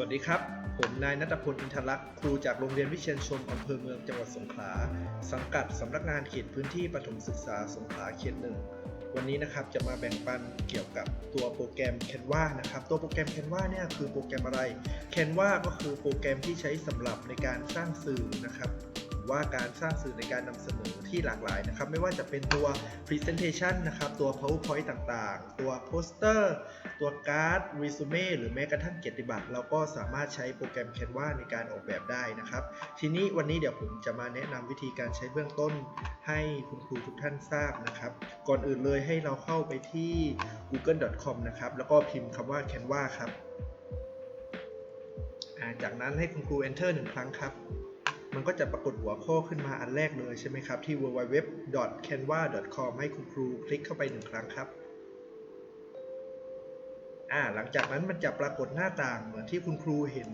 วัสดีครับ ผมนายนัทพลอินทรลักษณ์ครูจากโรงเรียนวิเชียนชมอำเภอเมืองจังหวัดสงขลา สังกัดสำนักงานเขตพื้นที่ประถมศึกษาสงขลาเขตหนึ่งวันนี้นะครับจะมาแบ่งปันเกี่ยวกับตัวโปรแกรม Canva นะครับ ตัวโปรแกรม Canva เนี่ยคือโปรแกรมอะไร Canva ก็คือโปรแกรมที่ใช้สำหรับในการสร้างสื่อนะครับ ว่าการสร้างสื่อในการนำเสนอที่หลากหลายนะครับ ไม่ว่าจะเป็นตัว Presentation นะครับ ตัว PowerPoint ต่างๆ ตัวโปสเตอร์ตัวการ์ด Resume หรือแม้กระทั่งเกียรติบัตรเราก็สามารถใช้โปรแกรม Canva ในการออกแบบได้นะครับ ทีนี้วันนี้เดี๋ยวผมจะมาแนะนำวิธีการใช้เบื้องต้นให้คุณครูทุกท่านทราบนะครับ ก่อนอื่นเลยให้เราเข้าไปที่ google.com นะครับ แล้วก็พิมพ์คำว่า Canva ครับ จากนั้นให้คุณครู enter หนึ่งครั้งครับ มันก็จะปรากฏหัวข้อขึ้นมาอันแรกเลยใช่ไหมครับ ที่ www.canva.com ให้คุณครูคลิกเข้าไปหนึ่งครั้งครับอ่าหลังจากนั้นมันจะปรากฏหน้าต่างเหมือนที่คุณครูเห็น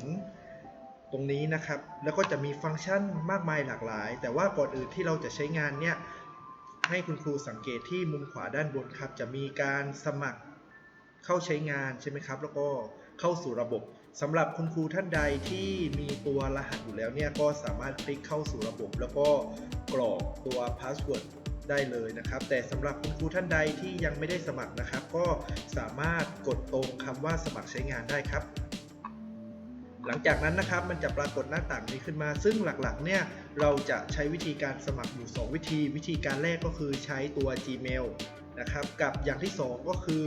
ตรงนี้นะครับ แล้วก็จะมีฟังก์ชันมากมายหลากหลาย แต่ว่าก่อนอื่นที่เราจะใช้งานเนี่ยให้คุณครูสังเกตที่มุมขวาด้านบนครับ จะมีการสมัครเข้าใช้งานใช่ไหมครับ แล้วก็เข้าสู่ระบบ สำหรับคุณครูท่านใดที่มีตัวรหัสอยู่แล้วเนี่ยก็สามารถคลิกเข้าสู่ระบบ แล้วก็กรอกตัวพาสเวิร์ดได้เลยนะครับ แต่สำหรับคุณครูท่านใดที่ยังไม่ได้สมัครนะครับ ก็สามารถกดตรงคำว่าสมัครใช้งานได้ครับ หลังจากนั้นนะครับมันจะปรากฏหน้าต่างนี้ขึ้นมา ซึ่งหลักๆเนี่ยเราจะใช้วิธีการสมัครอยู่ 2 วิธี วิธีการแรกก็คือใช้ตัว Gmail นะครับกับอย่างที่ 2 ก็คือ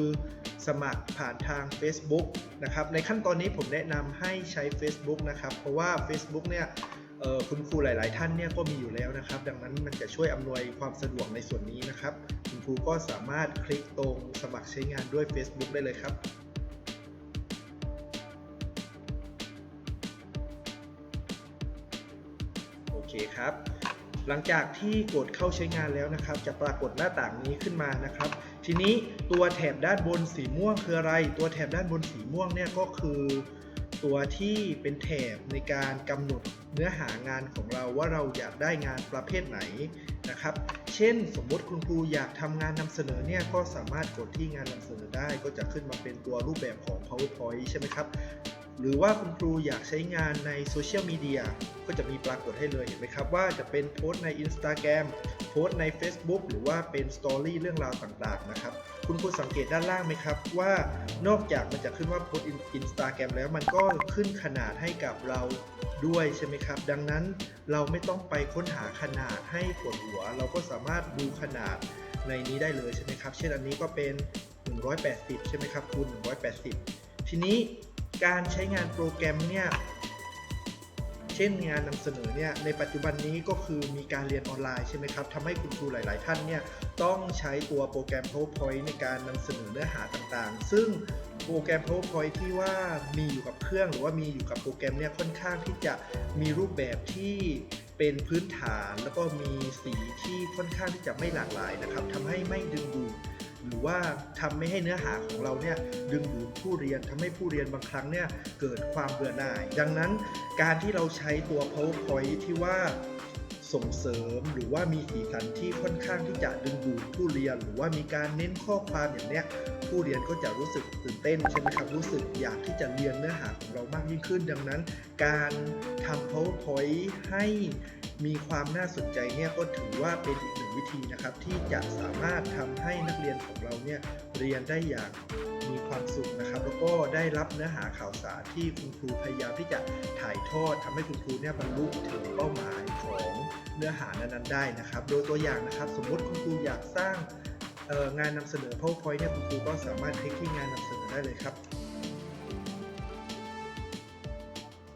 สมัครผ่านทาง Facebook นะครับในขั้นตอนนี้ผมแนะนำให้ใช้ Facebook นะครับ เพราะว่า Facebook เนี่ยคุณครูหลาย ๆ ท่านเนี่ยก็มีอยู่แล้วนะครับ ดังนั้นมันจะช่วยอำนวยความสะดวกในส่วนนี้นะครับ คุณครูก็สามารถคลิกตรงสมัครใช้งานด้วย Facebook ได้เลยครับโอเคครับ หลังจากที่กดเข้าใช้งานแล้วนะครับ จะปรากฏหน้าต่างนี้ขึ้นมานะครับ ทีนี้ตัวแถบด้านบนสีม่วงคืออะไร ตัวแถบด้านบนสีม่วงเนี่ยก็คือตัวที่เป็นแถบในการกำหนดเนื้อหางานของเราว่าเราอยากได้งานประเภทไหนนะครับ เช่นสมมติคุณครูอยากทำงานนำเสนอเนี่ยก็สามารถกดที่งานนำเสนอได้ก็จะขึ้นมาเป็นตัวรูปแบบของ PowerPoint ใช่ไหมครับ หรือว่าคุณครูอยากใช้งานในโซเชียลมีเดียก็จะมีปรากฏให้เลยเห็นไหมครับ ว่าจะเป็นโพสต์ใน Instagram โพสต์ใน Facebook หรือว่าเป็นสตอรี่เรื่องราวต่างๆนะครับ คุณครูสังเกตด้านล่างไหมครับ ว่านอกจากมันจะขึ้นว่าโพสต์อินสตาแกรมแล้วมันก็ขึ้นขนาดให้กับเราด้วยใช่ไหมครับ ดังนั้นเราไม่ต้องไปค้นหาขนาดให้ปวดหัว เราก็สามารถดูขนาดในนี้ได้เลยใช่ไหมครับ เช่นอันนี้ก็เป็น 180 ใช่ไหมครับคูณ180 ทีนี้ การใช้งานโปรแกรมเนี่ยเช่นงานนำเสนอเนี่ยในปัจจุบันนี้ก็คือมีการเรียนออนไลน์ใช่ไหมครับทำให้คุณครูหลาย ๆ ท่านเนี่ยต้องใช้ตัวโปรแกรม PowerPoint ในการนำเสนอเนื้อหาต่างๆ ซึ่งโปรแกรม PowerPoint ที่ว่ามีอยู่กับเครื่องหรือว่ามีอยู่กับโปรแกรมเนี่ยค่อนข้างที่จะมีรูปแบบที่เป็นพื้นฐาน แล้วก็มีสีที่ค่อนข้างที่จะไม่หลากหลายนะครับทำให้ไม่ดึงดูด หรือว่าทำไม่ให้เนื้อหาของเราเนี่ยดึงดูดผู้เรียนทำให้ผู้เรียนบางครั้งเนี่ยเกิดความเบื่อหน่าย ดังนั้นการที่เราใช้ตัว PowerPoint ที่ว่าส่งเสริมหรือว่ามีสีสันที่ค่อนข้างที่จะดึงดูดผู้เรียน หรือว่ามีการเน้นข้อความอย่างเนี้ยผู้เรียนก็จะรู้สึกตื่นเต้นใช่ไหมครับรู้สึกอยากที่จะเรียนเนื้อหาของเรามากยิ่งขึ้น ดังนั้น การทำ PowerPoint ให้ มีความน่าสนใจเนี่ยก็ถือว่าเป็นอีกหนึ่งวิธีนะครับ ที่จะสามารถทำให้นักเรียนของเราเนี่ยเรียนได้อย่างมีความสุขนะครับ แล้วก็ได้รับเนื้อหาข่าวสารที่คุณครูพยายามที่จะถ่ายทอดทำให้คุณครูเนี่ยบรรลุถึงเป้าหมายของเนื้อหานั้นๆได้นะครับ โดยตัวอย่างนะครับ สมมติคุณครูอยากสร้างงานนำเสนอ PowerPoint เนี่ยคุณครูก็สามารถคลิกที่งานนำเสนอได้เลยครับ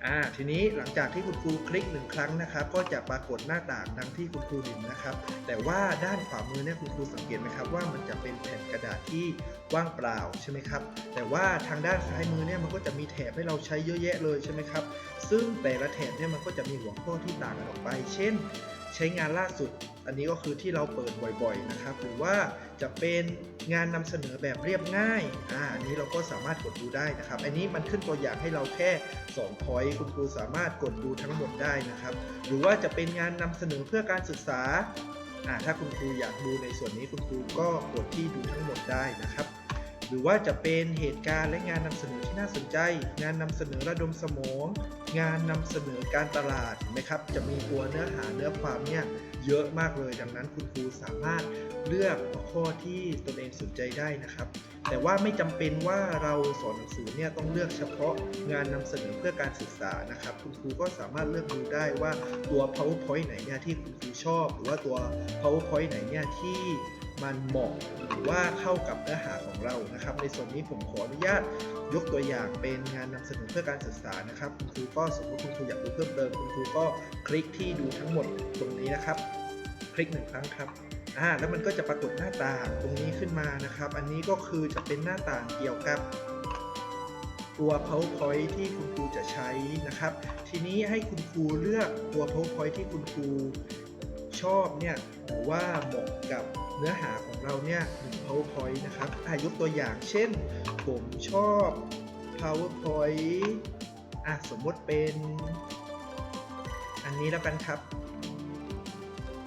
อ่าทีนี้หลังจากที่คุณครูคลิกหนึ่งครั้งนะครับ ก็จะปรากฏหน้าต่างดังที่คุณครูเห็นนะครับ แต่ว่าด้านขวามือเนี่ยคุณครูสังเกตไหมครับว่ามันจะเป็นแผ่นกระดาษที่ว่างเปล่าใช่ไหมครับ แต่ว่าทางด้านซ้ายมือเนี่ยมันก็จะมีแถบให้เราใช้เยอะแยะเลยใช่ไหมครับ ซึ่งแต่ละแถบเนี่ยมันก็จะมีหัวข้อที่ต่างกันออกไป เช่น ใช้งานล่าสุด อันนี้ก็คือที่เราเปิดบ่อยๆนะครับ หรือว่าจะเป็นงานนำเสนอแบบเรียบง่ายอ่าอันนี้เราก็สามารถกดดูได้นะครับ อันนี้มันขึ้นตัวอย่างให้เราแค่2 point คุณครูสามารถกดดูทั้งหมดได้นะครับ หรือว่าจะเป็นงานนำเสนอเพื่อการศึกษาอ่าถ้าคุณครูอยากดูในส่วนนี้คุณครูก็กดที่ดูทั้งหมดได้นะครับ หรือว่าจะเป็นเหตุการณ์และงานนำเสนอที่น่าสนใจ งานนำเสนอระดมสมอง งานนำเสนอการตลาดนไหมครับ จะมีตัวเนื้อหาเนื้อความเนี่ย เยอะมากเลย ดังนั้นคุณครูสามารถเลือกหัวข้อที่ตนเองสนใจได้นะครับ แต่ว่าไม่จำเป็นว่าเราสอนหนังสือเนี่ยต้องเลือกเฉพาะงานนำเสนอเพื่อการศึกษานะครับ คุณครูก็สามารถเลือกดูได้ว่าตัว powerpoint ไหนเนี่ยที่คุณครูชอบ หรือว่าตัว powerpoint ไหนเนี่ยที่ มันเหมาะหรือว่าเข้ากับเนื้อหาของเรานะครับ ในส่วนนี้ผมขออนุญาตยกตัวอย่างเป็นงานนำเสนอเพื่อการศึกษานะครับคุณครูก็สมมติคุณครูอยากดูเพิ่มเติมคุณครูก็คลิกที่ดูทั้งหมดตรงนี้นะครับ คลิกหนึ่งครั้งครับอ่าแล้วมันก็จะปรากฏหน้าต่างตรงนี้ขึ้นมานะครับ อันนี้ก็คือจะเป็นหน้าต่างเกี่ยวกับตัว powerpoint ที่คุณครูจะใช้นะครับ ทีนี้ให้คุณครูเลือกตัว powerpoint ที่คุณครูชอบเนี่ยหรือว่าเหมาะกับ เนื้อหาของเราเนี่ยหนึ่ง powerpoint นะครับอายกตัวอย่างเช่น ผมชอบ powerpoint อะสมมติเป็น อันนี้แล้วกันครับ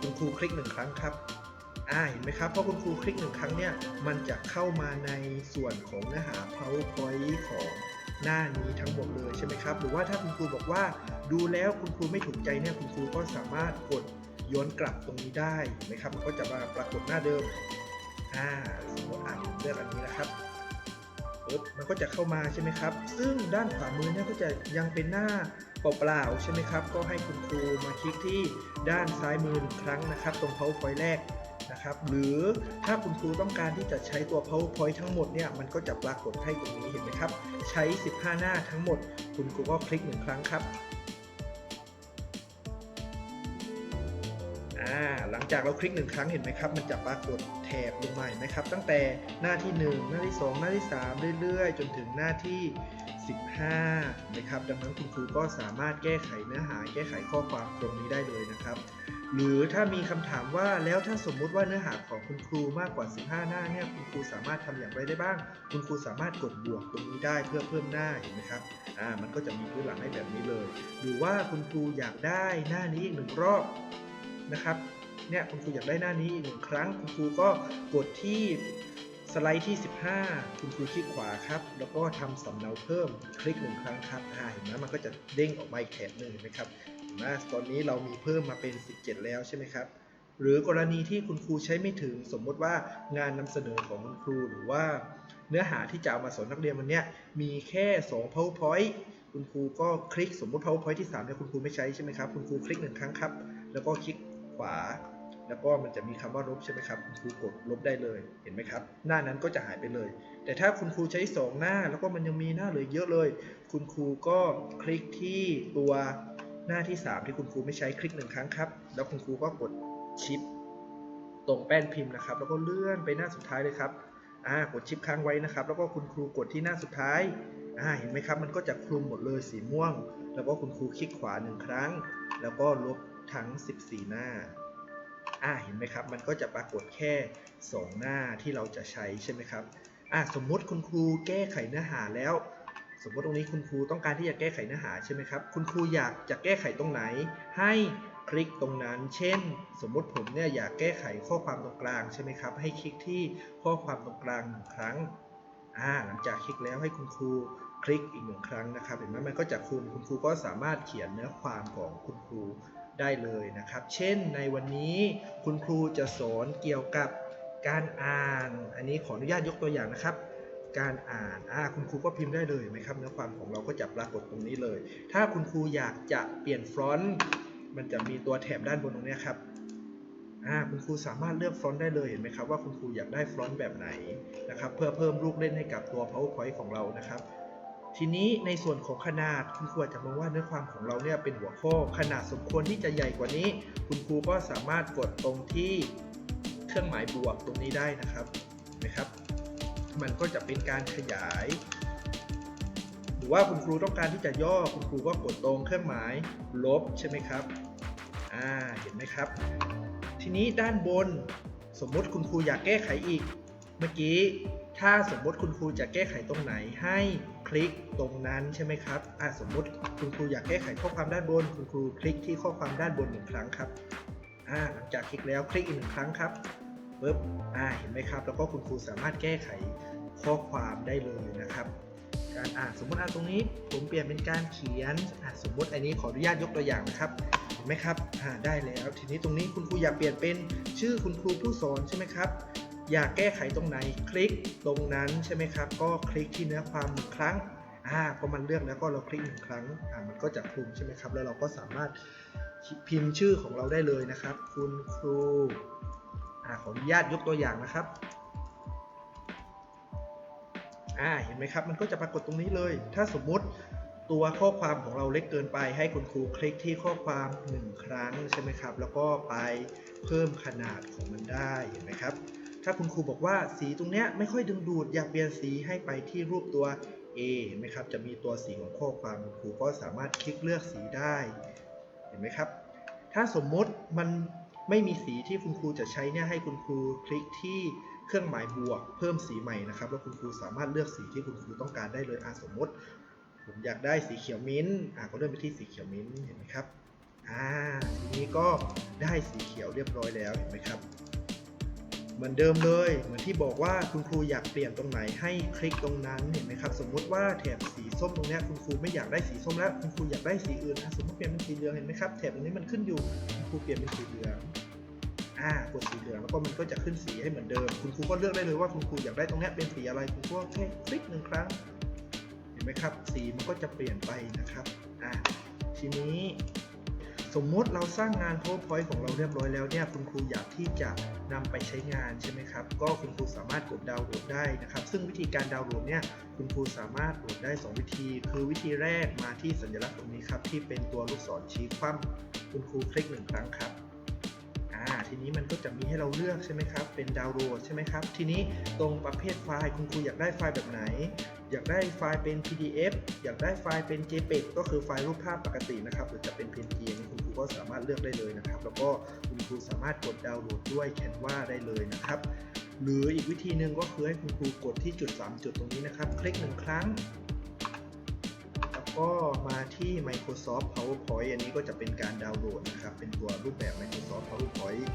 คุณครูคลิกหนึ่งครั้งครับอ่าเห็นไหมครับพอคุณครูคลิกหนึ่งครั้งเนี่ยมันจะเข้ามาในส่วนของเนื้อหา powerpoint ของหน้านี้ทั้งหมดเลยใช่ไหมครับ หรือว่าถ้าคุณครูบอกว่าดูแล้วคุณครูไม่ถูกใจเนี่ยคุณครูก็สามารถกด ย้อนกลับตรงนี้ได้เห็นไหมครับมันก็จะมาปรากฏหน้าเดิมอ่าสมมติอ่านเลือกอันนี้นะครับปึ๊บมันก็จะเข้ามาใช่ไหมครับ ซึ่งด้านขวามือเนี่ยก็จะยังเป็นหน้าเปล่าๆใช่ไหมครับ ก็ให้คุณครูมาคลิกที่ด้านซ้ายมือครั้งนะครับ ตรง powerpoint แรกนะครับ หรือถ้าคุณครูต้องการที่จะใช้ตัว powerpoint ทั้งหมดเนี่ย มันก็จะปรากฏให้ตรงนี้เห็นไหมครับ ใช้ 15 หน้าทั้งหมด คุณครูก็คลิกหนึ่งครั้งครับ หลังจากเราคลิกหนึ่งครั้งเห็นไหมครับ มันจะปรากฏแถบลงมาเห็นไหมครับ ตั้งแต่หน้าที่ 1 หน้าที่ 2 หน้าที่ 3 เรื่อยๆ จนถึงหน้าที่ 15 นะครับ ดังนั้นคุณครูก็สามารถแก้ไขเนื้อหา แก้ไขข้อความตรงนี้ได้เลยนะครับ หรือถ้ามีคำถามว่าแล้วถ้าสมมุติว่าเนื้อหาของคุณครูมากกว่า 15 หน้าเนี่ยคุณครูสามารถทำอย่างไรได้บ้าง คุณครูสามารถกดบวกตรงนี้ได้เพื่อเพิ่มหน้าเห็นไหมครับอ่ามันก็จะมีพื้นหลังให้แบบนี้เลย หรือว่าคุณครูอยากได้หน้านี้อีกหนึ่งรอบนะครับ เนี่ยคุณครูอยากได้หน้านี้อีกหนึ่งครั้ง คุณครูก็กดที่สไลด์ที่ 15 คุณครูคลิกขวาครับ แล้วก็ทำสำเนาเพิ่มคลิกหนึ่งครั้งครับอ่าเห็นไหมมันก็จะเด้งออกมาอีกแถบหนึ่งเห็นไหมครับนะตอนนี้เรามีเพิ่มมาเป็น 17 แล้วใช่ไหมครับหรือกรณีที่คุณครูใช้ไม่ถึงสมมติว่างานนำเสนอของคุณครูหรือว่า เนื้อหาที่จะเอามาสอนนักเรียนวันนี้มีแค่ 2 powerpoint คุณครูก็คลิกสมมติ powerpoint ที่3เนี่ยคุณครูไม่ใช้ใช่ไหมครับ คุณครูคลิกหนึ่งครั้งครับ แล้วก็คลิกขวา แล้วก็มันจะมีคำว่าลบใช่ไหมครับคุณครูกดลบได้เลยเห็นไหมครับ หน้านั้นก็จะหายไปเลย แต่ถ้าคุณครูใช้ 2 หน้าแล้วก็มันยังมีหน้าเหลือเยอะเลย คุณครูก็คลิกที่ตัวหน้าที่ 3 ที่คุณครูไม่ใช้คลิกหนึ่งครั้งครับ แล้วคุณครูก็กดชิป ตรงแป้นพิมพ์นะครับ แล้วก็เลื่อนไปหน้าสุดท้ายเลยครับอ่ากดชิปค้างไว้นะครับ แล้วก็คุณครูกดที่หน้าสุดท้ายอ่าเห็นไหมครับ มันก็จะคลุมหมดเลยสีม่วง แล้วก็คุณครูคลิกขวาหนึ่งครั้ง แล้วก็ลบทั้ง 14 หน้า อ่าเห็นไหมครับ มันก็จะปรากฏแค่ 2 หน้าที่เราจะใช้ใช่ไหมครับอ่าสมมติคุณครูแก้ไขเนื้อหาแล้ว สมมติตรงนี้คุณครูต้องการที่จะแก้ไขเนื้อหาใช่ไหมครับ คุณครูอยากจะแก้ไขตรงไหน ให้คลิกตรงนั้น เช่น สมมติผมเนี่ยอยากแก้ไขข้อความตรงกลางใช่ไหมครับ ให้คลิกที่ข้อความตรงกลางหนึ่งครั้งอ่าหลังจากคลิกแล้วให้คุณครูคลิกอีกหนึ่งครั้งนะครับ เห็นไหมมันก็จะคุมคุณครูก็สามารถเขียนเนื้อความของคุณครู ได้เลยนะครับ เช่นในวันนี้คุณครูจะสอนเกี่ยวกับการอ่าน อันนี้ขออนุญาตยกตัวอย่างนะครับ การอ่านอ่าคุณครูก็พิมพ์ได้เลยไหมครับเนื้อความของเราก็จะปรากฏตรงนี้เลย ถ้าคุณครูอยากจะเปลี่ยนฟอนต์มันจะมีตัวแถบด้านบนตรงนี้ครับอ่าคุณครูสามารถเลือกฟอนต์ได้เลยเห็นไหมครับว่าคุณครูอยากได้ฟอนต์แบบไหนนะครับเพื่อเพิ่มลูกเล่นให้กับตัว powerpoint ของเรานะครับ ทีนี้ในส่วนของขนาดคุณครูอาจจะมองว่าเนื้อความของเราเนี่ยเป็นหัวข้อขนาดสมควรที่จะใหญ่กว่านี้ คุณครูก็สามารถกดตรงที่เครื่องหมายบวกตรงนี้ได้นะครับนไหมครับ มันก็จะเป็นการขยาย หรือว่าคุณครูต้องการที่จะย่อคุณครูก็กดตรงเครื่องหมายลบใช่ไหมครับอ่าเห็นไหมครับ ทีนี้ด้านบนสมมติคุณครูอยากแก้ไขอีก เมื่อกี้ ถ้าสมมติคุณครูจะแก้ไขตรงไหนให้ คลิกตรงนั้นใช่ไหมครับอ่าสมมติคุณครูอยากแก้ไขข้อความด้านบน คุณครูคลิกที่ข้อความด้านบนหนึ่งครั้งครับอ่าหลังจากคลิกแล้วคลิกอีกหนึ่งครั้งครับปึ๊บอ่าเห็นไหมครับ แล้วก็คุณครูสามารถแก้ไขข้อความได้เลยนะครับ การอ่านสมมติอ่านตรงนี้ ผมเปลี่ยนเป็นการเขียนอะสมมติอันนี้ขออนุญาตยกตัวอย่างนะครับเห็นไหมครับอ่าได้แล้ว ทีนี้ตรงนี้คุณครูอยากเปลี่ยนเป็นชื่อคุณครูผู้สอนใช่ไหมครับ อยากแก้ไขตรงไหนคลิกตรงนั้นใช่ไหมครับ ก็คลิกที่เนื้อความหนึ่งครั้งอ่าพอมันเลือกแล้วก็เราคลิกหนึ่งครั้งอ่ามันก็จะคลุมใช่ไหมครับ แล้วเราก็สามารถพิมพ์ชื่อของเราได้เลยนะครับ คุณครูอ่าขออนุญาตยกตัวอย่างนะครับอ่าเห็นไหมครับ มันก็จะปรากฏตรงนี้เลย ถ้าสมมุติตัวข้อความของเราเล็กเกินไป ให้คุณครูคลิกที่ข้อความ 1 ครั้งใช่ไหมครับ แล้วก็ไปเพิ่มขนาดของมันได้เห็นไหมครับ ถ้าคุณครูบอกว่าสีตรงเนี้ยไม่ค่อยดึงดูดอยากเปลี่ยนสีให้ไปที่รูปตัว A เห็นไหมครับ จะมีตัวสีของข้อความคุณครูก็สามารถคลิกเลือกสีได้เห็นไหมครับ ถ้าสมมติมันไม่มีสีที่คุณครูจะใช้เนี่ยให้คุณครูคลิกที่เครื่องหมายบวกเพิ่มสีใหม่นะครับแล้วคุณครูสามารถเลือกสีที่คุณครูต้องการได้เลยอะสมมติ ผมอยากได้สีเขียวมิ้นท์อะก็เลื่อนไปที่สีเขียวมิ้นท์เห็นไหมครับอ่าทีนี้ก็ได้สีเขียวเรียบร้อยแล้วเห็นไหมครับ มือนเดิมเลย เหมือนที่บอกว่าคุณครูอยากเปลี่ยนตรงไหนให้คลิกตรงนั้นเห็นไหมครับ สมมุติว่าแถบสีส้มตรงนี้คุณครูไม่อยากได้สีส้มแล้ว คุณครูอยากได้สีอื่นอะสมมติเปลี่ยนเป็นสีเหลืองเห็นไหมครับแถบตรงนี้มันขึ้นอยู่คุณครูเปลี่ยนเป็นสีเหลืองอ่ากดสีเหลืองแล้วก็มันก็จะขึ้นสีให้เหมือนเดิม คุณครูก็เลือกได้เลยว่าคุณครูอยากได้ตรงนี้เป็นสีอะไรคุณครูแค่คลิกหนึ่งครั้ง เห็นไหมครับ สีมันก็จะเปลี่ยนไปนะครับอ่าทีนี้ สมมติเราสร้างงาน PowerPoint ของเราเรียบร้อยแล้วเนี่ยคุณครูอยากที่จะนำไปใช้งานใช่ไหมครับ ก็คุณครูสามารถกดดาวน์โหลดได้นะครับ ซึ่งวิธีการดาวน์โหลดเนี่ยคุณครูสามารถโหลดได้ 2 วิธี คือวิธีแรกมาที่สัญลักษณ์ตรงนี้ครับที่เป็นตัวลูกศรชี้คว่ำคุณครูคลิกหนึ่งครั้งครับ ทีนี้มันก็จะมีให้เราเลือกใช่ไหมครับ เป็นดาวน์โหลดใช่ไหมครับ ทีนี้ตรงประเภทไฟล์คุณครูอยากได้ไฟล์แบบไหน อยากได้ไฟล์เป็น PDF อยากได้ไฟล์เป็น JPEG ก็คือไฟล์รูปภาพปกตินะครับ หรือจะเป็น PNG นคุณครูก็สามารถเลือกได้เลยนะครับ แล้วก็คุณครูสามารถกดดาวน์โหลดด้วย Canva ได้เลยนะครับ หรืออีกวิธีหนึ่งก็คือให้คุณครูกดที่จุด 3 จุดตรงนี้นะครับ คลิกหนึ่งครั้ง ก็มาที่ Microsoft PowerPoint อันนี้ก็จะเป็นการดาวน์โหลดนะครับ เป็นตัวรูปแบบ Microsoft PowerPoint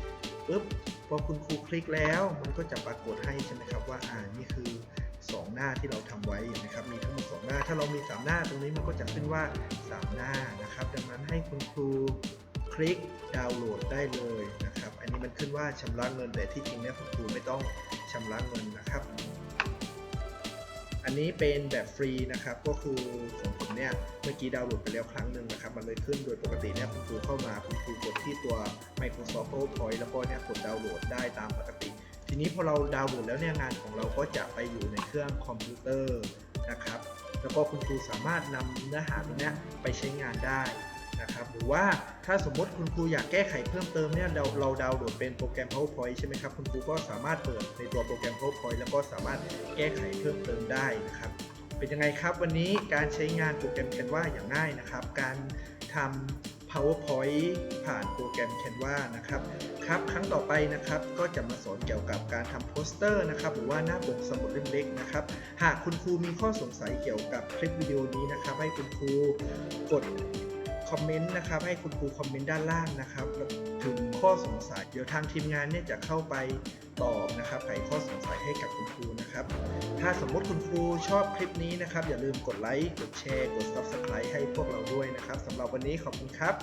ปึ๊บพอคุณครูคลิกแล้วมันก็จะปรากฏให้ใช่ไหมครับว่าอ่านี่คือ 2 หน้าที่เราทำไว้นะครับมีทั้งหมด2หน้า ถ้าเรามี 3 หน้าตรงนี้มันก็จะขึ้นว่า 3 หน้านะครับ ดังนั้นให้คุณครูคลิกดาวน์โหลดได้เลยนะครับ อันนี้มันขึ้นว่าชำระเงินแต่ที่จริงเนี่ยคุณครูไม่ต้องชำระเงินนะครับ อันนี้เป็นแบบฟรีนะครับก็คือของ เนี่ยเมื่อกี้ดาวน์โหลดไปแล้วครั้งหนึ่งนะครับมันเลยขึ้นโดยปกติเนี่ยคุณครูเข้ามาคุณครูกดที่ตัว Microsoft PowerPoint แล้วก็เนี่ยกดดาวน์โหลดได้ตามปกติ ทีนี้พอเราดาวน์โหลดแล้วเนี่ยงานของเราก็จะไปอยู่ในเครื่องคอมพิวเตอร์นะครับแล้วก็คุณครูสามารถนำเนื้อหาตรงนี้ไปใช้งานได้นะครับหรือว่าถ้าสมมติคุณครูอยากแก้ไขเพิ่มเติมเนี่ยเราเราดาวน์โหลดเป็นโปรแกรม PowerPoint ใช่ไหมครับคุณครูก็สามารถเปิดในตัวโปรแกรม PowerPoint แล้วก็สามารถแก้ไขเพิ่มเติมได้นะครับ เป็นยังไงครับวันนี้การใช้งานโปรแกรม Canva อย่างง่ายนะครับ การทำ PowerPoint ผ่านโปรแกรม Canva นะครับครับครั้งต่อไปนะครับก็จะมาสอนเกี่ยวกับการทำโปสเตอร์นะครับหรือว่าหน้าปกสมุดเล่มเล็กนะครับหากคุณครูมีข้อสงสัยเกี่ยวกับคลิปวิดีโอนี้นะครับ ให้คุณครูกดคอมเมนต์นะครับให้คุณครูคอมเมนต์ด้านล่างนะครับ ถึงข้อสงสัยเดี๋ยวทางทีมงานเนี่ยจะเข้าไปตอบนะครับไขข้อสงสัยให้กับาสมมติคุณครูชอบคลิปนี้นะครับ อย่าลืมกดไลค์ กดแชร์ กด Subscribe ให้พวกเราด้วยนะครับสำหรับวันนี้ขอบคุณครับ